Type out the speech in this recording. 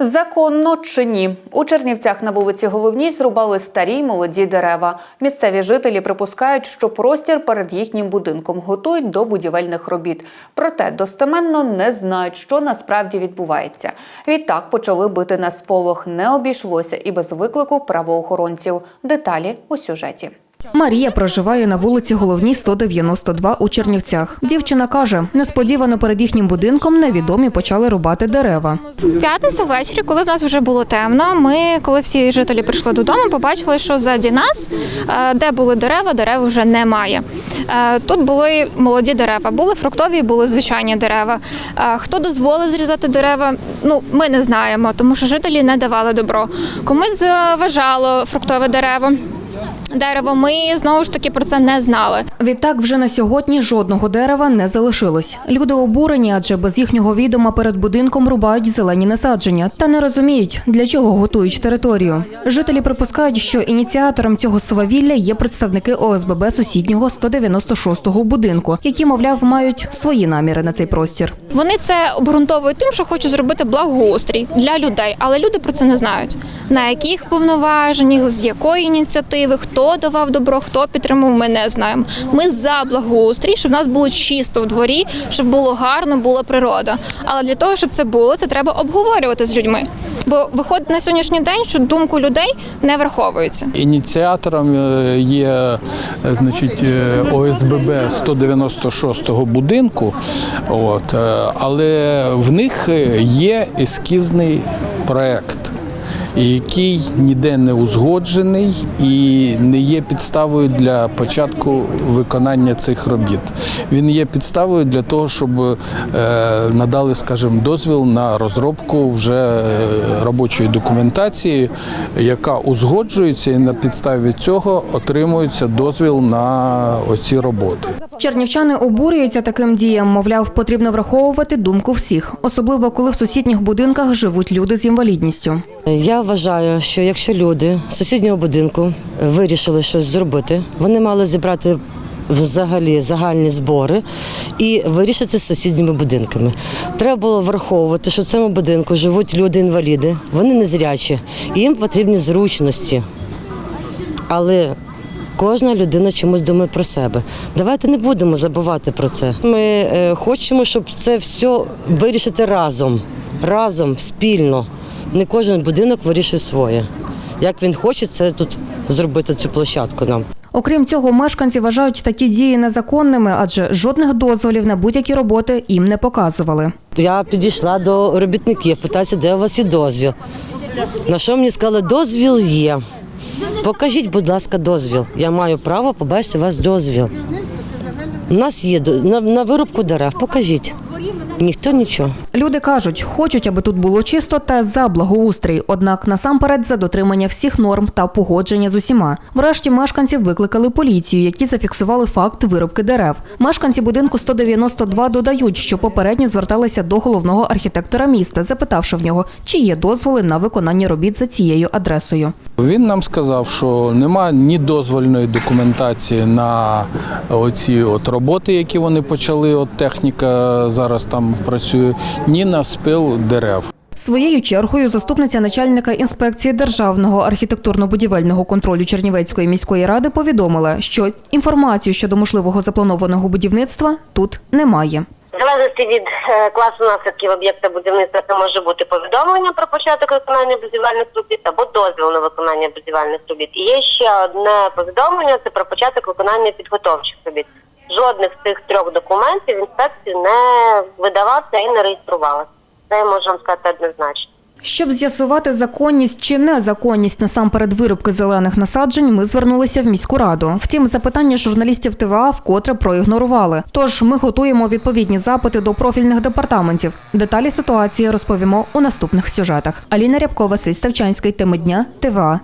Законно чи ні? У Чернівцях на вулиці Головній зрубали старі молоді дерева. Місцеві жителі припускають, що простір перед їхнім будинком готують до будівельних робіт. Проте достеменно не знають, що насправді відбувається. Відтак почали бити на сполох. Не обійшлося і без виклику правоохоронців. Деталі у сюжеті. Марія проживає на вулиці Головній 192 у Чернівцях. Дівчина каже, несподівано перед їхнім будинком невідомі почали рубати дерева. В п'ятницю ввечері, коли в нас вже було темно, ми, коли всі жителі прийшли додому, побачили, що ззаді нас, е, де були дерева, дерев вже немає. Е, Тут були молоді дерева, були фруктові, були звичайні дерева. Е, Хто дозволив зрізати дерева? Ну, ми не знаємо, тому що жителі не давали добро. Комусь заважало фруктове дерево. Дерево, ми знову ж таки про це не знали. Відтак вже на сьогодні жодного дерева не залишилось. Люди обурені, адже без їхнього відома перед будинком рубають зелені насадження та не розуміють, для чого готують територію. Жителі припускають, що ініціатором цього свавілля є представники ОСББ сусіднього 196-го будинку, які, мовляв, мають свої наміри на цей простір. Вони це обґрунтовують тим, що хочуть зробити благоустрій для людей, але люди про це не знають. На яких повноваженнях, з якої ініціативи, хто давав добро, хто підтримав, ми не знаємо. Ми за благоустрій, щоб в нас було чисто в дворі, щоб було гарно, була природа. Але для того, щоб це було, це треба обговорювати з людьми. Бо виходить на сьогоднішній день, що думку людей не враховується. Ініціатором е, є е, значить, е, ОСББ 196-го будинку, от, але в них є ескізний проект. Який ніде не узгоджений і не є підставою для початку виконання цих робіт. Він є підставою для того, щоб е, надали, скажімо, дозвіл на розробку вже е, робочої документації, яка узгоджується, і на підставі цього отримується дозвіл на оці роботи. Чернівчани обурюються таким діям. Мовляв, потрібно враховувати думку всіх, особливо коли в сусідніх будинках живуть люди з інвалідністю. Я вважаю, що якщо люди з сусіднього будинку вирішили щось зробити, вони мали зібрати взагалі загальні збори і вирішити з сусідніми будинками. Треба було враховувати, що в цьому будинку живуть люди-інваліди, вони незрячі, і їм потрібні зручності. Але кожна людина чомусь думає про себе. Давайте не будемо забувати про це. Ми е, хочемо, щоб це все вирішити разом, разом, спільно. Не кожен будинок вирішує своє. Як він хоче це тут зробити цю площадку нам. Окрім цього, мешканці вважають такі дії незаконними, адже жодних дозволів на будь-які роботи їм не показували. Я підійшла до робітників, питаюся, де у вас є дозвіл. На що мені сказали, дозвіл є. Покажіть, будь ласка, дозвіл. Я маю право побачити у вас дозвіл. У нас є на, на вирубку дерев. Покажіть. Ніхто нічого. Люди кажуть, хочуть, аби тут було чисто та за благоустрій, однак насамперед за дотримання всіх норм та погодження з усіма. Врешті мешканців викликали поліцію, які зафіксували факт вирубки дерев. Мешканці будинку 192 додають, що попередньо зверталися до головного архітектора міста, запитавши в нього, чи є дозволи на виконання робіт за цією адресою. Він нам сказав, що нема ні дозвольної документації на оці от роботи, які вони почали. От техніка зараз там працює, ні на спил дерев. Своєю чергою заступниця начальника інспекції державного архітектурно-будівельного контролю Чернівецької міської ради повідомила, що інформацію щодо можливого запланованого будівництва тут немає. В залежності від е, класу наслідків об'єкта будівництва це може бути повідомлення про початок виконання будівельних робіт або дозвіл на виконання будівельних робіт. І є ще одне повідомлення це про початок виконання підготовчих робіт. Жодних з цих трьох документів інспекції не видавався і не реєструвалося. Це вам сказати однозначно. Щоб з'ясувати законність чи незаконність насамперед вирубки зелених насаджень, ми звернулися в міську раду. Втім, запитання журналістів ТВА вкотре проігнорували. Тож ми готуємо відповідні запити до профільних департаментів. Деталі ситуації розповімо у наступних сюжетах. Аліна Рябкова, Василь Ставчанський, теми дня ТВА.